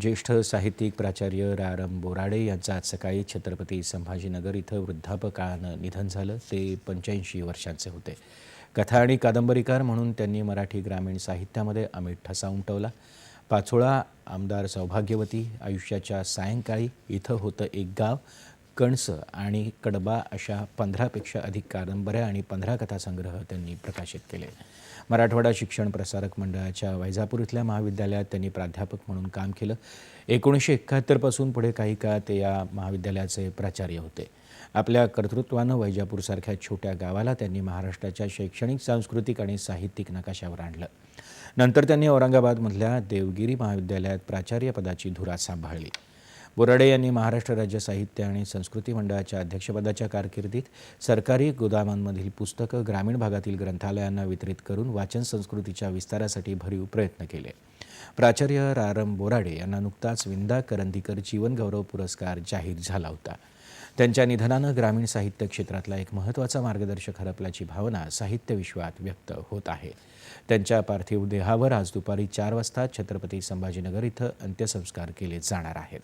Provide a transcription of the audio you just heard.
ज्येष्ठ साहित्यिक प्राचार्य रारम बोराडे यांचं आज सकाळी छत्रपती संभाजीनगर इथं वृद्धापकाळानं निधन झालं. ते पंच्याऐंशी वर्षांचे होते. कथा आणि कादंबरीकार म्हणून त्यांनी मराठी ग्रामीण साहित्यामध्ये अमिट ठसा उमटवला पाचोळा आमदार सौभाग्यवती आयुष्याच्या सायंकाळी इथं होतं एक गाव. कणस आणि कडबा अशा पंधरापेक्षा अधिक कादंबऱ्या आणि पंधरा कथासंग्रह त्यांनी प्रकाशित केले. मराठवाडा शिक्षण प्रसारक मंडळाच्या वैजापूर इथल्या महाविद्यालयात त्यांनी प्राध्यापक म्हणून काम केलं. एकोणीसशे एकाहत्तरपासून पुढे काही काळ ते या महाविद्यालयाचे प्राचार्य होते. आपल्या कर्तृत्वानं वैजापूरसारख्या छोट्या गावाला त्यांनी महाराष्ट्राच्या शैक्षणिक सांस्कृतिक आणि साहित्यिक नकाशावर आणलं. नंतर त्यांनी औरंगाबादमधल्या देवगिरी महाविद्यालयात प्राचार्यपदाची धुरा सांभाळली. बोराडे यांनी महाराष्ट्र राज्य साहित्य आणि संस्कृती मंडळाच्या अध्यक्षपदाच्या कारकिर्दीत सरकारी गोदामांमधील पुस्तकं ग्रामीण भागातील ग्रंथालयांना वितरित करून वाचन संस्कृतीच्या विस्तारासाठी भरीव प्रयत्न केले. प्राचार्य रारम बोराडे यांना नुकताच विंदा करंदीकर जीवनगौरव पुरस्कार जाहीर झाला होता. त्यांच्या निधनानं ग्रामीण साहित्य क्षेत्रातला एक महत्त्वाचा मार्गदर्शक हरपल्याची भावना साहित्य विश्वात व्यक्त होत आहे. त्यांच्या पार्थिव देहावर आज दुपारी चार वाजता छत्रपती संभाजीनगर इथं अंत्यसंस्कार केले जाणार आहेत.